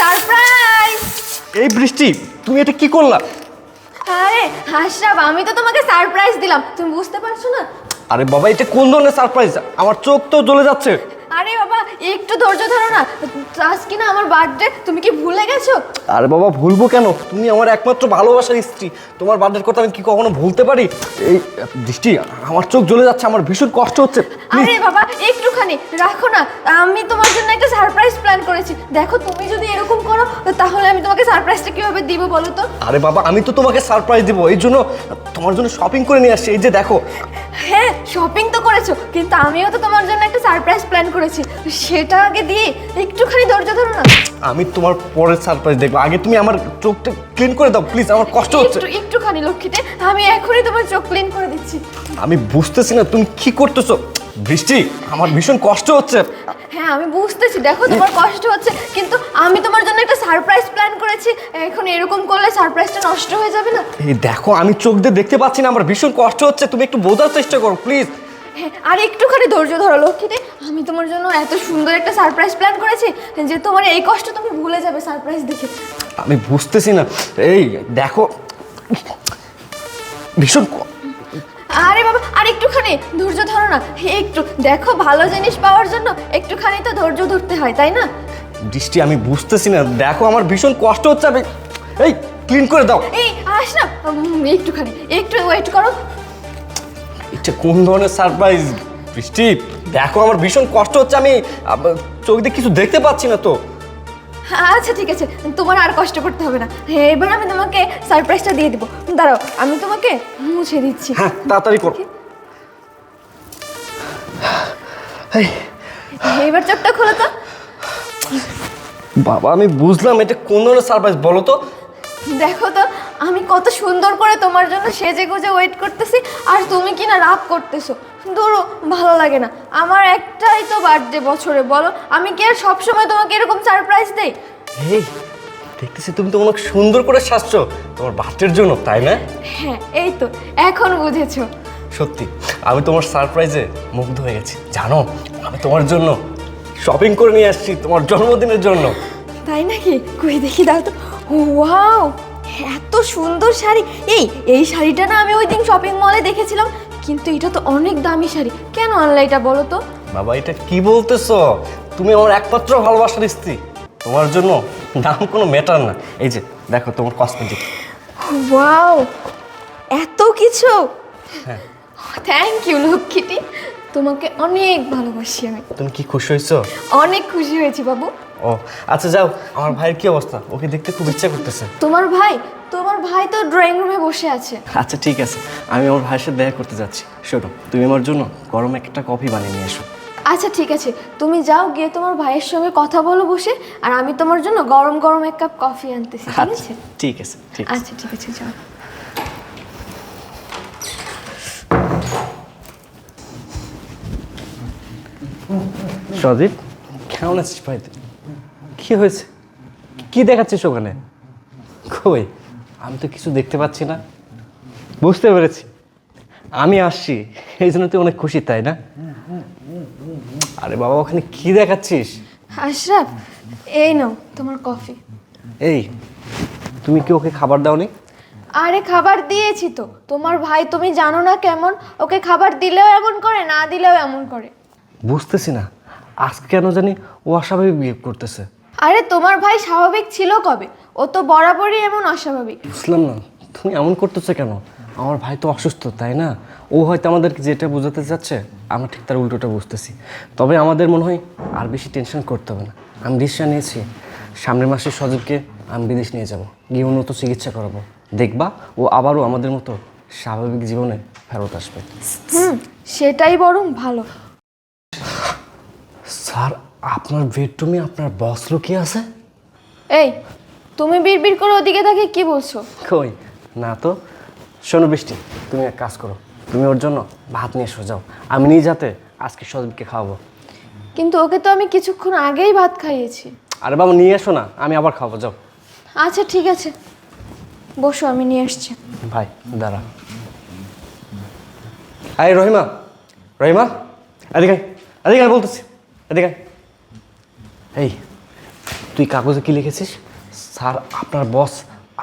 Surprise! এই বৃষ্টি তুমি এটা কি করলা? আরে আশরাফ আমি তো তোমাকে সারপ্রাইজ দিলাম। তুমি বুঝতে পারছ না? আরে বাবা এটা কোন ধরনের সারপ্রাইজ? আমার চোখ তো জ্বলে যাচ্ছে। একটু ধৈর্য ধরো না। আজকে না আমার বার্থডে তুমি কি ভুলে গেছো? আরে বাবা ভুলবো কেন? তুমি আমার একমাত্র ভালোবাসার স্ত্রী। তোমার বার্থডের কথা আমি কি কখনো ভুলতে পারি? এই দৃষ্টি আমার চোখ জ্বলে যাচ্ছে আমার ভীষণ কষ্ট হচ্ছে। আরে বাবা একটুখানি রাখো না। আমি তোমার জন্য একটা সারপ্রাইজ প্ল্যান করেছি। দেখো তুমি যদি এরকম করো তাহলে আমি তোমাকে সারপ্রাইজটা কীভাবে দিব বলো তো? আরে বাবা আমি তো তোমাকে সারপ্রাইজ দিব। এই জন্য তোমার জন্য শপিং করে নিয়ে আসছি। এই যে দেখো। হ্যাঁ শপিং তো করেছ কিন্তু আমিও তো তোমার জন্য একটা সারপ্রাইজ প্ল্যান করেছি। সেটা আগে দিয়ে একটুখানি ধৈর্য ধরো না। আমি তোমার পরের সারপ্রাইজ দেখব। আগে তুমি আমার চোখটা ক্লিন করে দাও প্লিজ আমার কষ্ট হচ্ছে। একটু একটুখানি লক্ষ্মীতে আমি এখনই তোমার চোখ ক্লিন করে দিচ্ছি। আমি বুঝতেছি না তুমি কি করতেছো। বৃষ্টি আমার ভীষণ কষ্ট হচ্ছে। হ্যাঁ আমি বুঝতেছি দেখো তোমার কষ্ট হচ্ছে কিন্তু আমি তোমার জন্য একটা সারপ্রাইজ প্ল্যান করেছি। এখন এরকম করলে সারপ্রাইজটা নষ্ট হয়ে যাবে না। এই দেখো আমি চোখ দিয়ে দেখতে পাচ্ছি না আমার ভীষণ কষ্ট হচ্ছে। তুমি একটু বোঝার চেষ্টা করো প্লিজ হ্যাঁ আর একটুখানি ধৈর্য ধরো লক্ষ্মীতে। আমি তোমার জন্য এত সুন্দর একটা সারপ্রাইজ প্ল্যান করেছি যে তোমার এই কষ্ট তুমি ভুলে যাবে সারপ্রাইজ দেখে। আমি বুঝতেছি না। এই দেখো। ভীষণ ক- আরে বাবা আর একটুখানি ধৈর্য ধরো না। একটু দেখো ভালো জিনিস পাওয়ার জন্য একটুখানি তো ধৈর্য ধরতে হয় তাই না? বৃষ্টি আমি বুঝতেছি না। দেখো আমার ভীষণ কষ্ট হচ্ছে। আমি এই ক্লিন করে দাও। এই আস না। একটুখানি একটু ওয়েট করো। এটা কোন ধরনের সারপ্রাইজ বৃষ্টি দেখো আমার ভীষণ কষ্ট হচ্ছে আমি চোখ দিয়ে কিছু দেখতে পাচ্ছি না তো। আচ্ছা ঠিক আছে তোমার আর কষ্ট করতে হবে না। এবার আমি তোমাকে সারপ্রাইজটা দিয়ে দেবো। দাঁড়াও আমি তোমাকে মুছে দিচ্ছি। হ্যাঁ তাড়াতাড়ি করো। এবার চোখটা খোলো তো। বাবা আমি বুঝলাম এটা কোন ধরনের সারপ্রাইজ বলো তো। দেখো তো আমি কত সুন্দর করে তোমার জন্য সেজে গুজে ওয়েট করতেছি আর তুমি কি না রাগ করতেছো। ধরো ভালো লাগে না। আমার একটাই তো বার্থডে বছরে বলো। আমি কি আর সবসময় তোমাকে এরকম সারপ্রাইজ দেই? এই দেখতেছি তুমি তো অনেক সুন্দর করে সাজছো। তোমার বাচ্চার জন্য তাই না? হ্যাঁ এই তো এখন বুঝেছ। সত্যি আমি তোমার সারপ্রাইজে মুগ্ধ হয়ে গেছি। জানো আমি তোমার জন্য শপিং করে নিয়ে আসছি তোমার জন্মদিনের জন্য। তাই নাকি? কই দেখি দাও তো। ওয়াও এত সুন্দর শাড়ি। এই এই শাড়িটা না আমি ওই দিন শপিং মলে দেখেছিলাম কিন্তু এটা তো অনেক দামি শাড়ি। কেন আনলা এটা বলো তো? বাবা এটা কি বলতেছো? তুমি আমার একমাত্র ভালোবাসার স্ত্রী। তোমার জন্য দাম কোনো ম্যাটার না। এই যে দেখো তোমার কসমেটিক ওয়াও এত কিছু? হ্যাঁ। থ্যাংক ইউ লক্ষ্মীটি। তোমাকে অনেক ভালোবাসি আমি। তুমি কি খুশি হয়েছো? অনেক খুশি হয়েছি বাবু। ও আচ্ছা যাও আমার ভাইয়ের কি অবস্থা? ওকে দেখতে খুব ইচ্ছা করতেছে। তোমার ভাই? তোমার ভাই তো ড্রয়িং রুমে বসে আছে। আচ্ছা ঠিক আছে। আমি আমার ভাইয়ের সাথে দেখা করতে যাচ্ছি। শোনো তুমি আমার জন্য গরম একটা কফি বানিয়ে নিয়ে এসো। আচ্ছা ঠিক আছে। তুমি যাও গিয়ে তোমার ভাইয়ের সঙ্গে কথা বলো বসে আর আমি তোমার জন্য গরম গরম এক কাপ কফি আনতেছি ঠিক আচ্ছা আছে? ঠিক আছে ঠিক আছে। আচ্ছা ঠিক আছে যাও। সদীপ কেমন আছিস ভাই? তুই? কি হয়েছে? কি দেখাচ্ছিস ওখানে? কই? আমি তো কিছু দেখতে পাচ্ছি না। বুঝতে পেরেছি। আমি আসছি। এই জন্য তুই অনেক খুশি তাই না? আরে বাবা ওখানে কি দেখাচ্ছিস? আশরাফ এই নাও তোমার কফি। এই তুমি কি ওকে খাবার দাওনি? আরে খাবার দিয়েছি তো। তোমার ভাই তুমি জানো না কেমন? ওকে খাবার দিলেও এমন করে না দিলেও এমন করে। বুঝতেছি না। আজকে কেন জানি ও অস্বাভাবিক বিহেভ করতেছে। আরে তোমার ভাই স্বাভাবিক ছিল কবে? ও তো বরাবরই এমন অস্বাভাবিক। বুঝলাম না তুমি এমন করতেছো কেন? আমার ভাই তো অসুস্থ তাই না? ও হয়তো আমাদেরকে যেটা বোঝাতে চাচ্ছে আমরা ঠিক তার উল্টোটা বুঝতেছি। তবে আমাদের মনে হয় আর বেশি টেনশন করতে হবে না। আমি ডিসিশন নিয়েছি। সামনের মাসে সজীবকে আমি বিদেশ নিয়ে যাব। গিয়ে উন্নত চিকিৎসা করাবো। দেখবা ও আবারও আমাদের মতো স্বাভাবিক জীবনে ফেরত আসবে। সেটাই বরং ভালো। স্যার আপনার বেডরুমে আপনার বস লুকিয়ে আছে? এই তুমি বিড়বিড় করে ওদিকে তাকে কি বলছো? কই? না তো শোনো বৃষ্টি তুমি এক কাজ করো তুমি ওর জন্য ভাত নিয়ে এসো যাও। আমি নিয়ে যাতে আজকে সজীবকে খাওয়াবো। কিন্তু ওকে তো আমি কিছুক্ষণ আগেই ভাত খাইয়েছি। আরে বাবু নিয়ে এসো না আমি আবার খাব যাও। আচ্ছা ঠিক আছে। বসো আমি নিয়ে আসছি। ভাই দাঁড়া। আই রহিমা রহিমা এদিকে এদিকে বলতেছি এদিকে। এই তুই কাগজে কি লিখেছিস? স্যার আপনার বস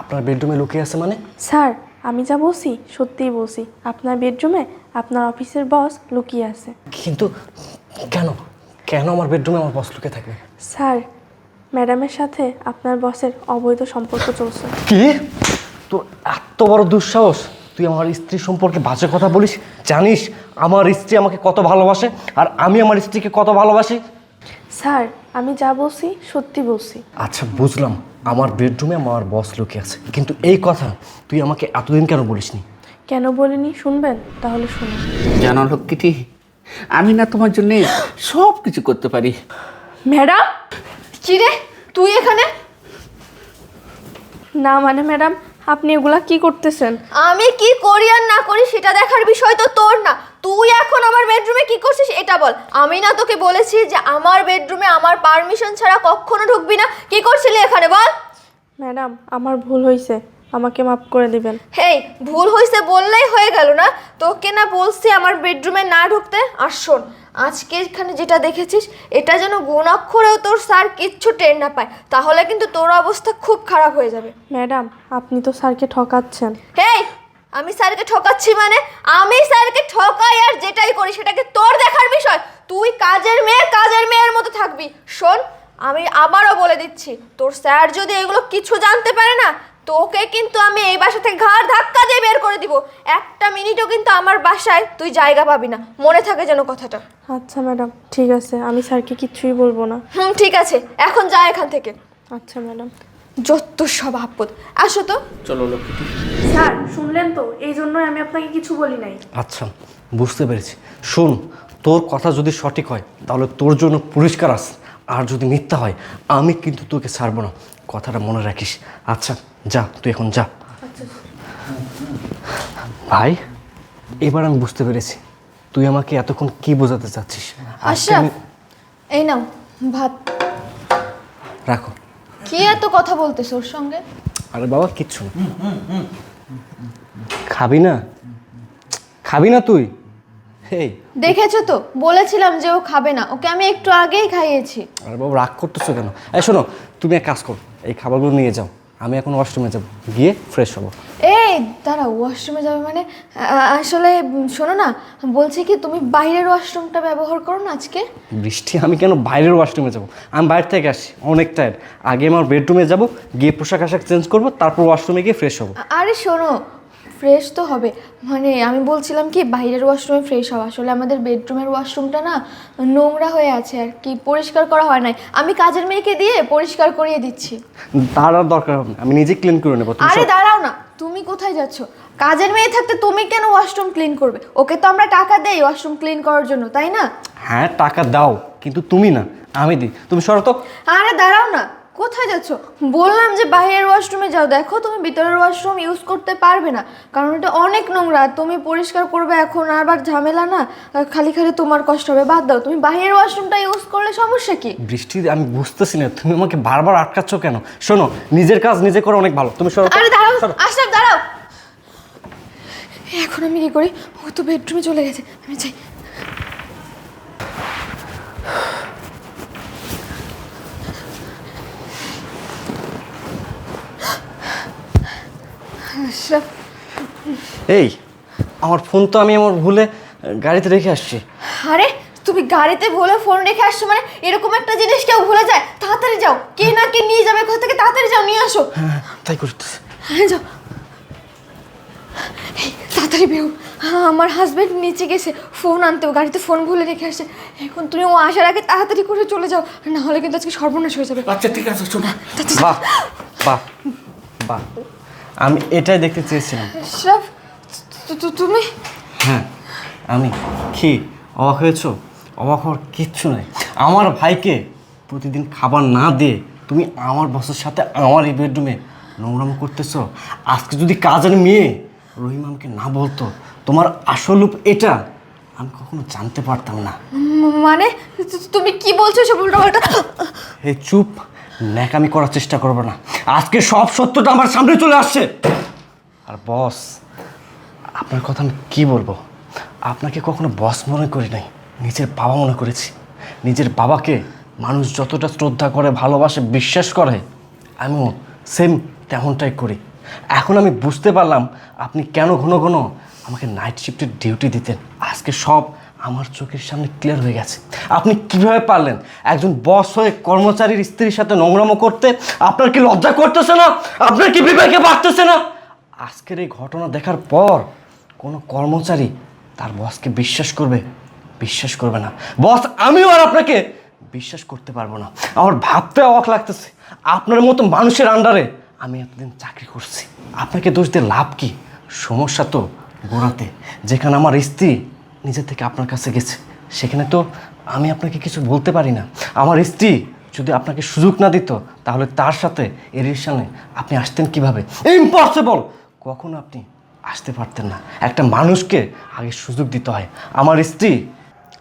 আপনার বেডরুমে লুকিয়ে আছে মানে? স্যার আমি যা বলছি সত্যিই বলছি। আপনার বেডরুমে আপনার অফিসের বস লুকিয়ে আছে। কিন্তু কেন? কেন আমার বেডরুমে আমার বস লুকিয়ে থাকবে? স্যার ম্যাডামের সাথে আপনার বসের অবৈধ সম্পর্ক চলছে। কি? তোর এত বড় দুঃসাহস? তুই আমার স্ত্রী সম্পর্কে বাজে কথা বলিস? জানিস আমার স্ত্রী আমাকে কত ভালোবাসে? আর আমি আমার স্ত্রীকে কত ভালোবাসি? স্যার আমি যা বলছি সত্যি বলছি। আচ্ছা বুঝলাম। আমার বেডরুমে আমার বস লুকিয়ে আছে। কিন্তু এই কথা তুই আমাকে এতদিন কেন বলিসনি? কেন বলিনি? শুনবেন? তাহলে শুনুন। জানো লক্ষ্মীটি আমি না তোমার জন্যে সব কিছু করতে পারি। ম্যাডাম? কি রে তুই এখানে? না মানে ম্যাডাম আপনি এগুলা কি করতেছেন? আমি কি করি আর না করি সেটা দেখার বিষয় তো তোর না তুই এখন আমার বেডরুমে কি করছিস এটা বল। আমি না তোকে বলেছি যে আমার বেডরুমে আমার পারমিশন ছাড়া কখনো ঢুকবি না। কি করছিলি এখানে বল? ম্যাডাম আমার ভুল হয়েছে আমাকে মাফ করে দিবেন। হেই ভুল হয়েছে বললেই হয়ে গেল না? তোকে না বলছি আমার বেডরুমে না ঢুকতে? আর শোন আজকে এখানে যেটা দেখেছিস এটা যেন গুণ অক্ষরেও তোর স্যার কিচ্ছু টের না পায়। তাহলে কিন্তু তোর অবস্থা খুব খারাপ হয়ে যাবে। ম্যাডাম আপনি তো স্যারকে ঠকাচ্ছেন। হেই আমি স্যারকে ঠকাচ্ছি মানে? আমি স্যারকে ঠকাই আর যেটাই করি সেটাকে তোর দেখার বিষয়। তুই কাজের মেয়ে কাজের মেয়ের মতো থাকবি। শোন আমি আবারও বলে দিচ্ছি তোর স্যার যদি এগুলো কিছু জানতে পারে না তোকে কিন্তু আমি এই বাসা থেকে ঘাড় ধাক্কা দিয়ে বের করে দিব। একটা মিনিটও কিন্তু আমার বাসায় তুই জায়গা পাবি না। মনে থাকে যেন কথাটা। আচ্ছা ম্যাডাম ঠিক আছে। আমি স্যারকে কিচ্ছুই বলব না। হুম ঠিক আছে। এখন যা এখান থেকে। আচ্ছা ম্যাডাম। যত সব আপদ। আসো তো। চলো লক্ষ্মীটি স্যার শুনলেন তো? এই জন্যই আমি আপনাকে কিছু বলি নাই। আচ্ছা বুঝতে পেরেছি। শোন তোর কথা যদি সঠিক হয় তাহলে তোর জন্য পুরস্কার আস। আর যদি মিথ্যা হয় আমি কিন্তু তোকে ছাড়বো না। কথাটা মনে রাখিস। আচ্ছা যা তুই এখন যা। ভাই এবার আমি বুঝতে পেরেছি। তুই আমাকে এতক্ষণ কি বোঝাতে চাচ্ছিস? আশরাফ আমি এই নাও ভাত। রাখো। কি এত কথা বলতেছ ওর সঙ্গে? আরে বাবা কিচ্ছু না। খাবি না? খাবি না তুই? এই দেখেছ তো? বলেছিলাম যে ও খাবে না। ওকে আমি একটু আগেই খাইয়েছি। আরে বাবা রাগ করতেছো কেন? এই শোনো তুমি এক কাজ করো এই খাবারগুলো নিয়ে যাও। আমি এখন ওয়াশরুমে যাব। গিয়ে ফ্রেশ হব। এই দাঁড়া ওয়াশরুমে যাবে মানে? আসলে শোনো না বলছি কি তুমি বাইরের ওয়াশরুমটা ব্যবহার করো না আজকে? বৃষ্টি আমি কেন বাইরের ওয়াশরুমে যাব? আমি বাইরে থেকে আসি অনেক টায়ার আগে আমার বেডরুমে যাব গিয়ে পোশাক আশাক চেঞ্জ করব তারপর ওয়াশরুমে গিয়ে ফ্রেশ হব। আরে শোনো ফ্রেশ তো হবে। মানে আমি বলছিলাম কি বাইরের ওয়াশরুমে ফ্রেশ হওয়া। আসলে আমাদের বেডরুমের ওয়াশরুমটা না নোংরা হয়ে আছে আর কি পরিষ্কার করা হয় নাই। আমি কাজের মেয়েকে দিয়ে পরিষ্কার করিয়ে দিচ্ছি। আর দরকার হবে না। আমি নিজে ক্লিন করে নেব। তুমি আরে সব- দাঁড়াও না তুমি কোথায় যাচ্ছ? কাজের মেয়ে থাকতে তুমি কেন ওয়াশরুম ক্লিন করবে? ওকে তো আমরা টাকা দেই ওয়াশরুম ক্লিন করার জন্য তাই না? হ্যাঁ টাকা দাও কিন্তু তুমি না আমি দিই। তুমি সরো তো। আরে দাঁড়াও না কোথায় যাচ্ছ? বললাম যে বাইরের ওয়াশরুমে যাও। দেখো তুমি ভিতরের ওয়াশরুম ইউজ করতে পারবে না। কারণ এটা অনেক নোংরা। তুমি পরিষ্কার করবে এখন আবার ঝামেলা না? খালি খালি তোমার কষ্ট হবে বাদ দাও। তুমি বাইরের ওয়াশরুমটা ইউজ করলে সমস্যা কি? বৃষ্টি আমি বুঝতেছি না। তুমি আমাকে বারবার আটকাচ্ছ কেন? শোনো নিজের কাজ নিজে করে অনেক ভালো। তুমি সরো। আরে দাঁড়াও। আশরাফ দাঁড়াও। এখন আমি কি করি? ও তো বেডরুমে চলে গেছে। আমি যাই। এই আমার ফোন তো আমি আমার ভুলে গাড়িতে রেখে আসছি। আরে তুমি গাড়িতে ভুলে ফোন রেখে আসছো মানে এরকম একটা জিনিস কেউ ভুলে যায়? তাড়াতাড়ি যাও। কে না কে নিয়ে যাবে কোথা থেকে? তাড়াতাড়ি যাও নিয়ে আসো। হ্যাঁ তাই করতেছি। হ্যাঁ যাও। তাড়াতাড়ি বেরো। হ্যাঁ আমার হাজবেন্ড নিচে গেছে। ফোন আনতে ও গাড়িতে ফোন ভুলে রেখে আসছে। এখন তুমি ও আসার আগে তাড়াতাড়ি করে চলে যাও। না হলে কিন্তু আজকে সর্বনাশ হয়ে যাবে। আচ্ছা ঠিক আছে শোনো। বাহ বাহ বাহ। আমি এটাই দেখতে চেয়েছিলাম। আশরাফ তুমি? হ্যাঁ আমি। কি অবাক হয়েছো? অবাক হওয়ার কিচ্ছু নাই। আমার ভাইকে প্রতিদিন খাবার না দিয়ে তুমি আমার বসের সাথে আমার এই বেডরুমে নোংরামো করতেছো? আজকে যদি কাজের মেয়ে রহিম আমাকে না বলতো তোমার আসল রূপ এটা? আমি কখনো জানতে পারতাম না। মানে তুমি কি বলছো সব উল্টোপাল্টা? এই চুপ। ন্যাকামি করার চেষ্টা করব না। আজকে সব সত্যটা আমার সামনে চলে আসছে। আর বস, আপনার কথা আমি কী বলব? আপনাকে কখনো বস মনে করি নাই, নিজের বাবা মনে করেছি। নিজের বাবাকে মানুষ যতটা শ্রদ্ধা করে, ভালোবাসে, বিশ্বাস করে, আমিও সেম তেমনটাই করি। এখন আমি বুঝতে পারলাম আপনি কেন ঘন ঘন আমাকে নাইট শিফটের ডিউটি দিতেন। আজকে সব আমার চোখের সামনে ক্লিয়ার হয়ে গেছে। আপনি কীভাবে পারলেন? একজন বস হয়ে কর্মচারীর স্ত্রীর সাথে নোংরামো করতে আপনার কি লজ্জা করতেছে না? আপনার কি বিবেকে বাড়তেছে না? আজকের এই ঘটনা দেখার পর কোনো কর্মচারী তার বসকে বিশ্বাস করবে বিশ্বাস করবে না। বস আমিও আর আপনাকে বিশ্বাস করতে পারব না। আমার ভাবতে অবাক লাগতেছে। আপনার মতো মানুষের আন্ডারে আমি এতদিন চাকরি করছি। আপনাকে দোষ দিয়ে লাভ কি? সমস্যা তো গোড়াতে। যেখানে আমার স্ত্রী নিজে থেকে আপনার কাছে গেছে। সেখানে তো আমি আপনাকে কিছু বলতে পারি না। আমার স্ত্রী যদি আপনাকে সুযোগ না দিত, তাহলে তার সাথে এই রিলেশনে আপনি আসতেন কীভাবে? ইম্পসিবল কখনো আপনি আসতে পারতেন না। একটা মানুষকে আগে সুযোগ দিতে হয়। আমার স্ত্রী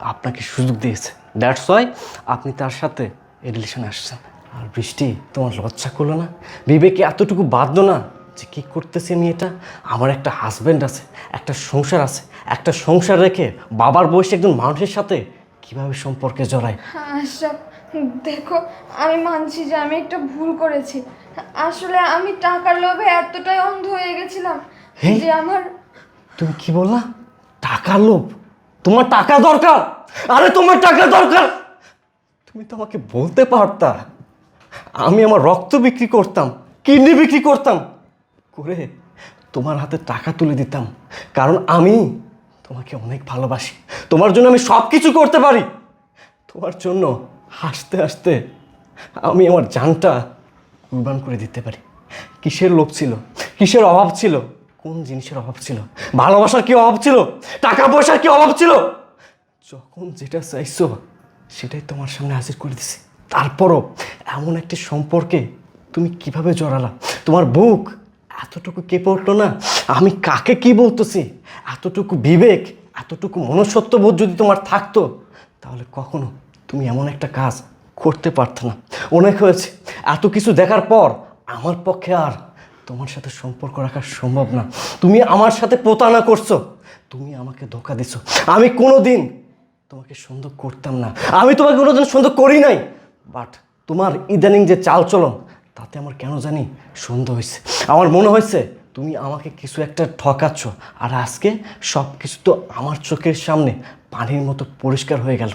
আপনাকে সুযোগ দিয়েছে। দ্যাটস ওয়াই আপনি তার সাথে এই রিলেশনে আসছেন। আর বৃষ্টি, তোমার লজ্জা করল না? বিবেকে এতটুকু বাধ্য না যে কী করতেছি আমি এটা? আমার একটা হাজব্যান্ড আছে একটা সংসার আছে একটা সংসার রেখে বাবার বয়সে একজন মানুষের সাথে কীভাবে সম্পর্কে জড়ায়? আশরাফ দেখো আমি মানছি যে আমি একটা ভুল করেছি। আসলে আমি টাকার লোভে এতটাই অন্ধ হয়ে গেছিলাম। যে আমার তুমি কি বললা? টাকার লোভ? তোমার টাকা দরকার! আরে তোমার টাকা দরকার! তুমি তো আমাকে বলতে পারতা। আমি আমার রক্ত বিক্রি করতাম কিডনি বিক্রি করতাম। করে তোমার হাতে টাকা তুলে দিতাম। কারণ আমি তোমাকে অনেক ভালোবাসি। তোমার জন্য আমি সব কিছু করতে পারি। তোমার জন্য হাসতে হাসতে আমি আমার জানটা কুরবান করে দিতে পারি। কিসের লোভ ছিল? কিসের অভাব ছিল? কোন জিনিসের অভাব ছিল? ভালোবাসার কি অভাব ছিল? টাকা পয়সার কি অভাব ছিল? যখন যেটা চাইছো, সেটাই তোমার সামনে হাজির করে দিছি। তারপরও এমন একটি সম্পর্কে তুমি কীভাবে জড়ালা? তোমার বুক এতটুকু কেঁপে উঠল না? আমি কাকে কি বলতেছি? এতটুকু বিবেক, এতটুকু মনুষ্যত্ববোধ যদি তোমার থাকতো, তাহলে কখনো তুমি এমন একটা কাজ করতে পারতো না। অনেক হয়েছে। এত কিছু দেখার পর আমার পক্ষে আর তোমার সাথে সম্পর্ক রাখা সম্ভব না। তুমি আমার সাথে প্রতারণা করছ। তুমি আমাকে ধোকা দিছো। আমি কোনো দিন তোমাকে সন্দেহ করতাম না। আমি তোমাকে কোনোদিন সন্দেহ করি নাই। বাট তোমার ইদানিং যে চাল চলন তাতে আমার কেন জানি সন্দেহ হয়েছে। আমার মনে হয়েছে তুমি আমাকে কিছু একটা ঠকাচ্ছ আর আজকে সব কিছু তো আমার চোখের সামনে পানির মতো পরিষ্কার হয়ে গেল।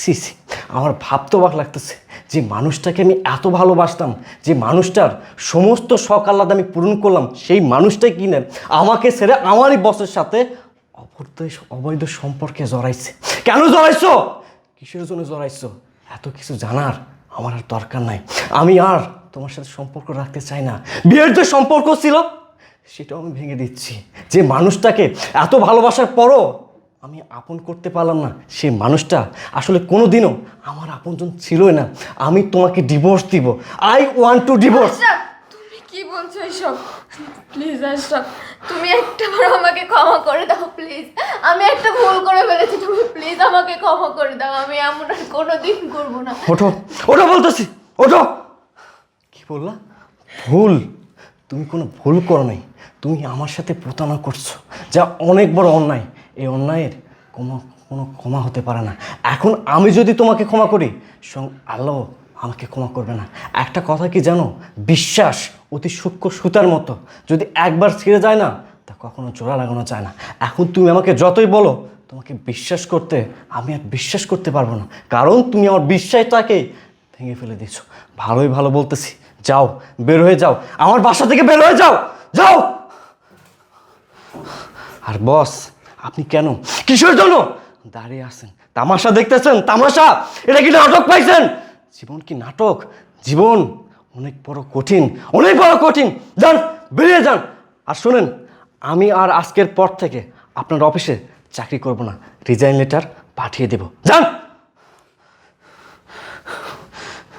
সি সি আমার ভাবতে অবাক লাগতেছে যে মানুষটাকে আমি এত ভালোবাসতাম, যে মানুষটার সমস্ত শখ আহ্লাদ আমি পূরণ করলাম, সেই মানুষটাই কিনে আমাকে ছেড়ে আমারই বসের সাথে অবৈধ অবৈধ সম্পর্কে জড়াইছে। কেন জড়াইছো? কিসের জন্য জড়াইছো? এত কিছু জানার আমার আর দরকার নাই। আমি আর তোমার সাথে সম্পর্ক রাখতে চাই না। বিয়ের যে সম্পর্ক ছিল, সেটাও আমি ভেঙে দিচ্ছি। যে মানুষটাকে এত ভালোবাসার পরও আমি আপন করতে পারলাম না সেই মানুষটা আসলে কোনো দিনও আমার আপনজন ছিলই না। আমি তোমাকে ডিভোর্স দিব। আই ওয়ান্ট টু ডিভোর্স তুমি কি বলছো এসব প্লিজ তুমি একটা বার আমাকে ক্ষমা করে দাও প্লিজ আমি একটা ভুল করে ফেলেছি তুমি প্লিজ আমাকে ক্ষমা করে দাও। আমি এমন আর কোনোদিন করব না। ওঠো ওঠো বলতেছি ওঠো। কি বললা? ভুল। তুমি কোনো ভুল করো নাই। তুমি আমার সাথে প্রতারণা করছ যা অনেক বড় অন্যায়। এই অন্যায়ের কোনো কোনো ক্ষমা হতে পারে না। এখন আমি যদি তোমাকে ক্ষমা করি সং আল্লাহ আমাকে ক্ষমা করবে না। একটা কথা কি জানো? বিশ্বাস অতি সূক্ষ্ম সুতার মতো। যদি একবার ছিঁড়ে যায় না, তা কখনো জোড়া লাগানো যায় না। এখন তুমি আমাকে যতই বলো, তোমাকে বিশ্বাস করতে আমি আর বিশ্বাস করতে পারব না। কারণ তুমি আমার বিশ্বাসটাকে ভেঙে ফেলে দিয়েছ। ভালোই ভালো বলতেছি। যাও, বের হয়ে যাও। আমার বাসা থেকে বের হয়ে যাও! যাও! আর বস, আপনি কেন? কিসের জন্য? দাঁড়িয়ে আছেন। তামাশা দেখতেছেন? তামাশা! এটা কি নাটক পাইছেন? জীবন কি নাটক? জীবন অনেক বড় কঠিন, অনেক বড় কঠিন। যান, বেরিয়ে যান। আর শুনেন, আমি আর আজকের পর থেকে আপনার অফিসে চাকরি করব না। রিজাইন লেটার পাঠিয়ে দেব। যান।